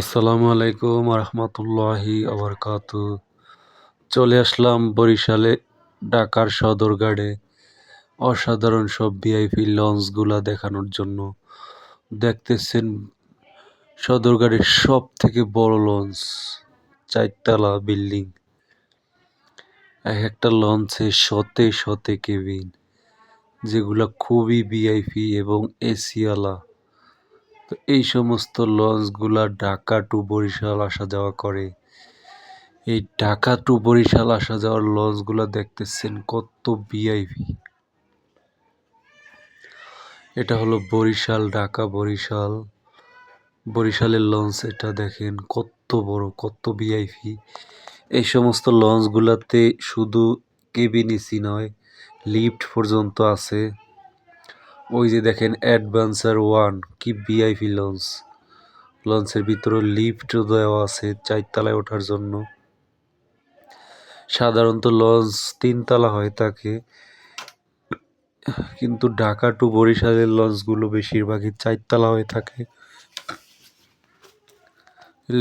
আসসালামু আলাইকুম রহমতুল্লাহি আবরকাত। চলে আসলাম বরিশালে ঢাকার সদরঘাটে। অসাধারণ সব ভিআইপি লঞ্চগুলা দেখানোর জন্য। দেখতেছেন সদরঘাটের সব থেকে বড় লঞ্চ চারতলা বিল্ডিং। এক একটা লঞ্চে শতে শতে কেবিন, যেগুলা খুবই ভিআইপি এবং এসিওয়ালা তো এই সমস্ত লঞ্চগুলা ঢাকা টু বরিশাল আসা যাওয়া করে। এই ঢাকা টু বরিশাল আসা যাওয়ার লঞ্চগুলা দেখতেছেন কত ভিআইপি এটা হলো বরিশাল, ঢাকা বরিশাল। বরিশালের লঞ্চ এটা দেখেন কত বড়, কত ভিআইপি এই সমস্ত লঞ্চগুলাতে শুধু কেবিন এসি নয়, লিফট পর্যন্ত আছে। ওই যে দেখেন অ্যাডভেঞ্চার ওয়ান কি ভিআইপি লঞ্চ লঞ্চের ভিতরে লিফটও দেওয়া আছে চারতলায় ওঠার জন্য। সাধারণত লঞ্চ তিনতলা হয়ে থাকে কিন্তু ঢাকা টু বরিশালের লঞ্চগুলো বেশিরভাগই চারতলা হয়ে থাকে।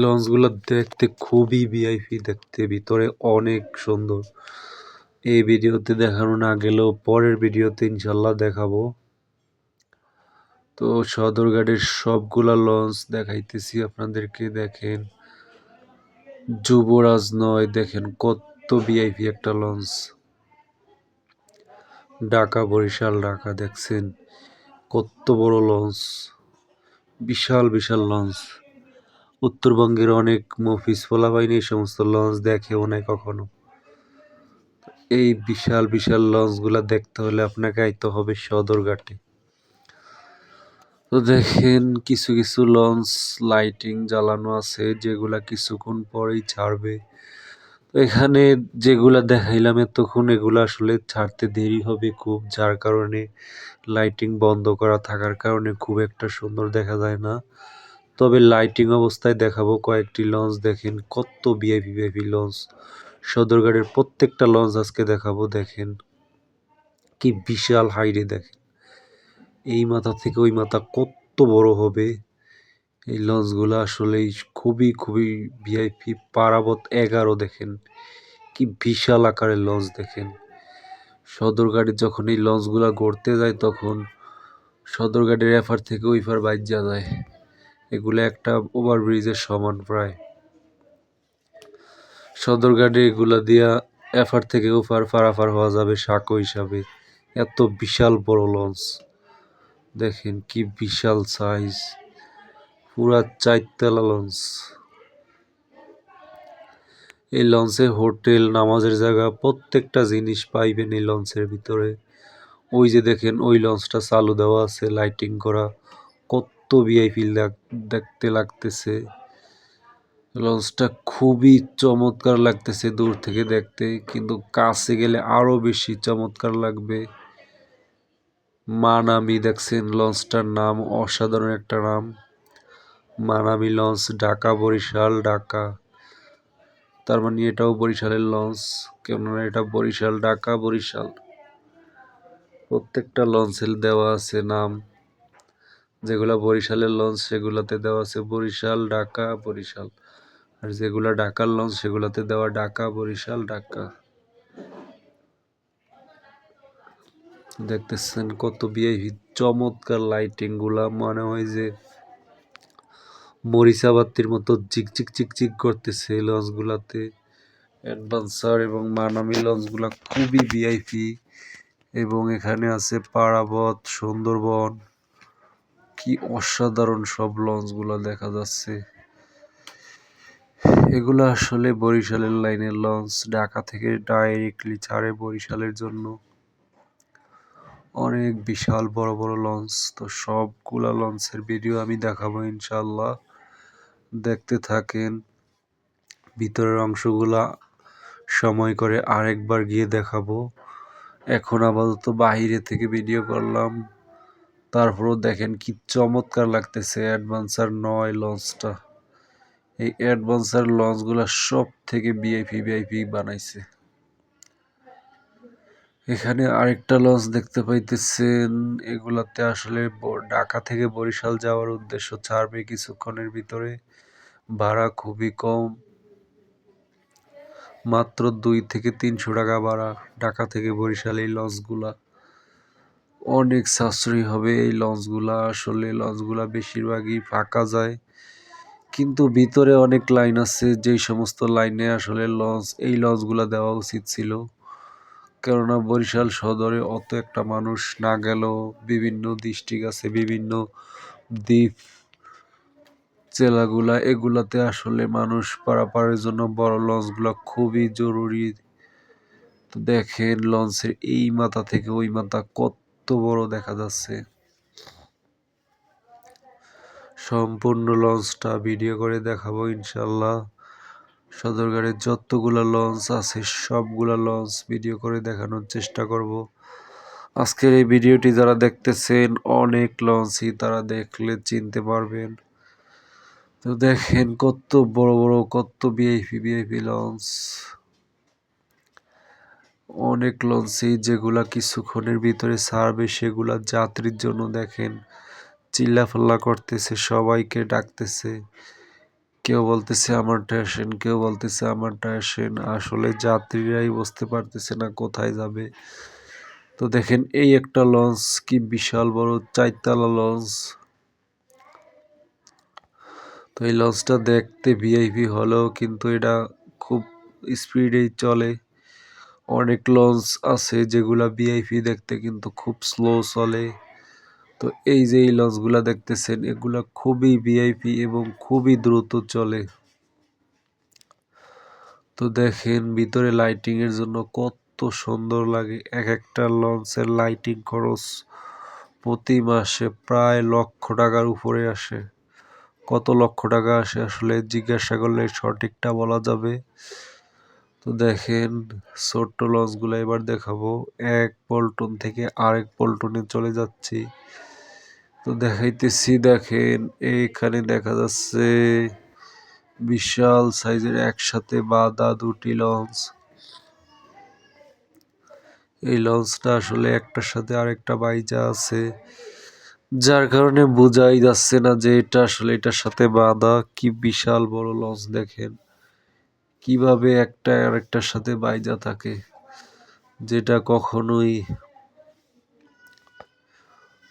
লঞ্চগুলো দেখতে খুবই ভিআইপি দেখতে ভিতরে অনেক সুন্দর। এই ভিডিওতে দেখানো না গেলেও পরের ভিডিওতে ইনশাল্লাহ দেখাবো। তো সদরঘাটের সবগুলা লঞ্চ দেখাইতেছি আপনাদেরকে, দেখেন। যুবরাজ নয়, দেখেন কত ভিআইপি একটা লঞ্চ। ঢাকা, বরিশাল, ঢাকা, দেখছেন? কত বড় লঞ্চ। বিশাল বিশাল লঞ্চ। উত্তরবঙ্গের অনেক মফিস ফোলাবাহিনী এই সমস্ত লঞ্চ দেখেও নাই কখনো। এই বিশাল বিশাল লঞ্চগুলা দেখতে হলে আপনাকে আইতে হবে সদরঘাটে। তো দেখেন কিছু কিছু লঞ্চ লাইটিং জ্বালানো আছে, যেগুলা কিছুক্ষণ পরেই ছাড়বে। তো এখানে যেগুলা দেখাইলাম এতক্ষণ, এগুলো আসলে ছাড়তে দেরি হবে খুব, যার কারণে লাইটিং বন্ধ করা থাকার কারণে খুব একটা সুন্দর দেখা যায় না। তবে লাইটিং অবস্থায় দেখাবো কয়েকটি লঞ্চ। দেখেন কত ভিআইপি ভিআইপি লঞ্চ। সদরঘাটের প্রত্যেকটা লঞ্চ আজকে দেখাবো। দেখেন কি বিশাল হাইরে দেখেন। এই মাথা থেকে ওই মাথা কত বড় হবে? এই লঞ্চগুলো আসলে খুবই খুবই ভিআইপি পারাবত এগারো দেখেন। কি বিশাল আকারের লঞ্চ দেখেন। সদরঘাটে যখন এই লঞ্চগুলো গড়তে যায় তখন সদরঘাটের এফার থেকে ওই ফার বাইজা যায়। এগুলো একটা ওভারব্রিজের সমান প্রায়। সদরঘাটে এগুলা দিয়া এফার থেকে ওফার ফারাফার হওয়া যাবে সাঁকো হিসাবে। এত বিশাল বড় লঞ্চ দেখেন কি বিশাল সাইজ পুরা চারতলা লঞ্চ এই লঞ্চে হোটেল নামাজের জায়গা, প্রত্যেকটা জিনিস পাইবেন এই লঞ্চের ভিতরে। ওই যে দেখেন, ওই লঞ্চটা চালু দেওয়া আছে লাইটিং করা। কত ভিআইপি দেখতে লাগতেছে। লঞ্চটা খুবই চমৎকার লাগতেছে দূর থেকে দেখতে, কিন্তু কাছে গেলে আরও বেশি চমৎকার লাগবে। মানামি দেখছেন লঞ্চটার নাম, অসাধারণ একটা নাম। মানামি লঞ্চ, ঢাকা, বরিশাল, ঢাকা। তার মানে এটাও বরিশালের লঞ্চ, কেননা এটা বরিশাল, ঢাকা, বরিশাল। প্রত্যেকটা লঞ্চের দেওয়া আছে নাম। যেগুলা বরিশালের লঞ্চ, সেগুলাতে দেওয়া আছে বরিশাল, ঢাকা, বরিশাল। আর যেগুলা ঢাকার লঞ্চ, সেগুলাতে দেওয়া ঢাকা, বরিশাল, ঢাকা। দেখতেছেন কত বিআইভি চমৎকার লাইটিংগুলা, মনে হয় যে মরিচা বাতির মতো চিকচিক চিকচিক করতেছে এই লঞ্চগুলাতে অ্যাডভান্সার এবং মানামি লঞ্চগুলা খুবই ভিআইপি এবং এখানে আছে পাড়াবত সুন্দরবন। কি অসাধারণ সব লঞ্চগুলা দেখা যাচ্ছে। এগুলো আসলে বরিশালের লাইনের লঞ্চ ঢাকা থেকে ডাইরেক্টলি ছাড়ে বরিশালের জন্য। অনেক বিশাল, বড় বড় লঞ্চ তো সবগুলা লঞ্চের ভিডিও আমি দেখাবো ইনশাল্লাহ দেখতে থাকেন, ভিতরের অংশগুলা সময় করে আরেকবার গিয়ে দেখাবো। এখন আপাতত বাহিরে থেকে ভিডিও করলাম। তারপরও দেখেন কি চমৎকার লাগতেছে অ্যাডভান্সার নয় লঞ্চটা এই অ্যাডভান্সার লঞ্চগুলো সব থেকে ভিআইপি ভিআইপি বানাইছে। এখানে আরেকটা লঞ্চ দেখতে পাইতেছেন। এগুলাতে আসলে ব ঢাকা থেকে বরিশাল যাওয়ার উদ্দেশ্য ছাড়বে কিছুক্ষণের ভিতরে। ভাড়া খুবই কম। মাত্র দুই থেকে তিনশো টাকা ভাড়া ঢাকা থেকে বরিশাল এই লঞ্চগুলা অনেক সাশ্রয়ী হবে এই লঞ্চগুলা আসলে লঞ্চগুলা বেশিরভাগই ফাঁকা যায়। কিন্তু ভিতরে অনেক লাইন আছে, যেই সমস্ত লাইনে আসলে লঞ্চ এই লঞ্চগুলা দেওয়া উচিত ছিল। কেননা বরিশাল সদরে অত একটা মানুষ না গেলেও বিভিন্ন ডিস্ট্রিক্ট আছে, বিভিন্ন দ্বীপ, জেলাগুলা, এগুলাতে আসলে মানুষ পারাপারের জন্য বড় লঞ্চগুলো খুবই জরুরি। তো দেখেন লঞ্চের এই মাথা থেকে ওই মাথা কত বড় দেখা যাচ্ছে। সম্পূর্ণ লঞ্চটা ভিডিও করে দেখাবো ইনশাল্লাহ সদরঘাটের যতগুলো লঞ্চ আছে, সবগুলা লঞ্চ ভিডিও করে দেখানোর চেষ্টা করব। আজকের এই ভিডিওটি যারা দেখতেছেন, অনেক লঞ্চই তারা দেখলে চিনতে পারবেন। তো দেখেন কত বড় বড়, কত ভিআইপি ভিআইপি লঞ্চ অনেক লঞ্চই যেগুলা কিছুক্ষণের ভিতরে ছাড়বে, সেগুলা যাত্রীর জন্য দেখেন। চিল্লাফাল্লা করতেছে, সবাইকে ডাকতেছে। কেউ বলতেছে আমারটা আসেন কেউ বলতেছে আমারটা আসেন আসলে যাত্রীরাই বুঝতে পারতেছে না কোথায় যাবে। তো দেখেন, এই একটা লঞ্চ কি বিশাল বড়, চারতলা লঞ্চ। তো এই লঞ্চটা দেখতে ভিআইপি হলেও কিন্তু এটা খুব স্পিডেই চলে। অনেক লঞ্চ আছে যেগুলা ভিআইপি দেখতে কিন্তু খুব স্লো চলে। তো এই যে এই লঞ্চগুলা দেখতেছেন, এগুলা খুবই ভিআইপি এবং খুবই দ্রুত চলে। তো দেখেন ভিতরে লাইটিং এর জন্য কত সুন্দর লাগে। এক একটা লঞ্চের লাইটিং খরচ প্রতি মাসে প্রায় লক্ষ টাকার উপরে আসে। কত লক্ষ টাকা আসে আসলে জিজ্ঞাসা করলে সঠিকটা বলা যাবে। তো দেখেন ছোট্ট লঞ্চগুলো এবার দেখাবো। এক পল্টন থেকে আরেক পল্টনে চলে যাচ্ছি। তো দেখাইতেছি, দেখেন, এইখানে দেখা যাচ্ছে বিশাল সাইজের একসাথে বাঁধা দুটি লঞ্চ। এই লঞ্চটা আসলে একটার সাথে আরেকটা বাইজা আছে, যার কারণে বোঝাই যাচ্ছে না যে এটা আসলে এটার সাথে বাঁধা কি বিশাল বড় লঞ্চ, দেখেন। কীভাবে একটা আরেকটার সাথে বাইজা থাকে, যেটা কখনোই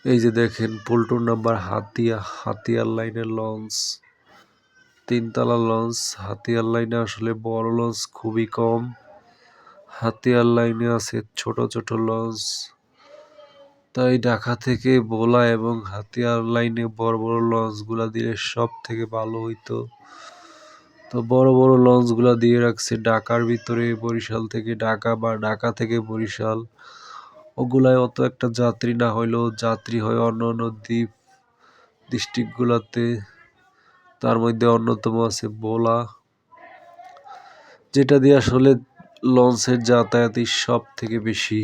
এই যে দেখেন পল্টন নাম্বার হাতিয়া, হাতিয়ার লাইনের লঞ্চ তিনতলা লঞ্চ হাতিয়ার লাইনে আসলে বড় লঞ্চ খুবই কম। হাতিয়ার লাইনে আছে ছোট ছোট লঞ্চ তাই ঢাকা থেকে বোলা এবং হাতিয়ার লাইনে বড় বড় লঞ্চগুলা দিলে সব থেকে ভালো হইতো। তো বড় বড় লঞ্চগুলা দিয়ে রাখছে ঢাকার ভিতরে বরিশাল থেকে ঢাকা বা ঢাকা থেকে বরিশাল। ওগুলায় অত একটা যাত্রী না হইলেও যাত্রী হয় অন্য অন্য দ্বীপ ডিস্ট্রিক্টগুলোতে তার মধ্যে অন্যতম আছে বোলা যেটা দিয়ে আসলে লঞ্চের যাতায়াতই সব থেকে বেশি।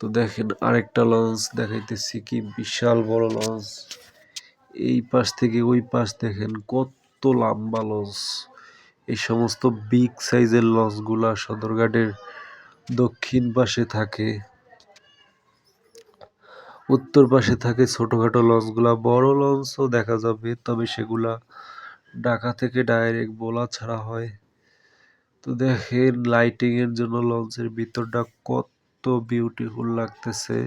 তো দেখেন আরেকটা লঞ্চ দেখাইতেছি কি বিশাল বড় লঞ্চ। এই পাশ থেকে ওই পাশ দেখেন কত লম্বা লঞ্চ। এই সমস্ত বিগ সাইজের লঞ্চগুলা সদরঘাটের দক্ষিণ পাশে থাকে। উত্তর পাশে থাকে ছোটোখাটো লঞ্চগুলা, বড় লঞ্চও দেখা যাবে, তবে সেগুলা ঢাকা থেকে ডাইরেক্ট বোলা ছাড়া হয়। তো দেখেন লাইটিংয়ের জন্য লঞ্চের ভিতরটা কত বিউটিফুল লাগতেছে।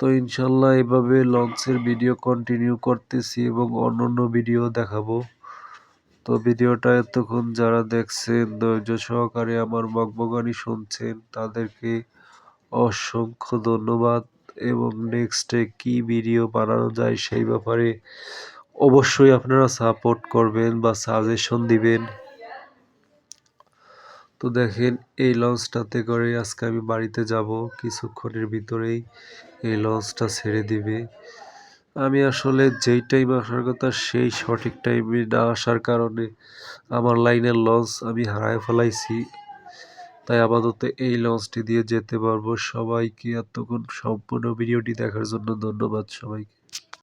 তো ইনশাল্লাহ এভাবে লঞ্চের ভিডিও কন্টিনিউ করতেছি এবং অন্যান্য ভিডিও দেখাবো। তো ভিডিওটা এতক্ষণ যারা দেখছেন, ধৈর্য সহকারে আমার বকবগানি শুনছেন, তাদেরকে অসংখ্য ধন্যবাদ। এবং নেক্সটে কি ভিডিও বানানো যায় সেই ব্যাপারে অবশ্যই আপনারা সাপোর্ট করবেন বা সাজেশন দিবেন। তো দেখেন, এই লঞ্চটাতে করে আজকে আমি বাড়িতে যাব, কিছুক্ষণের ভিতরেই এই লঞ্চটা ছেড়ে দিবে। আমি আসলে যেই টাইমে আসার কথা, সেই সঠিক টাইমে না আসার কারণে আমার লাইনের লঞ্চ আমি হারায় ফেলাইছি। তাই আপাতত এই লঞ্চটি দিয়ে যেতে পারব। সবাইকে এতক্ষণ সম্পূর্ণ ভিডিওটি দেখার জন্য ধন্যবাদ সবাইকে।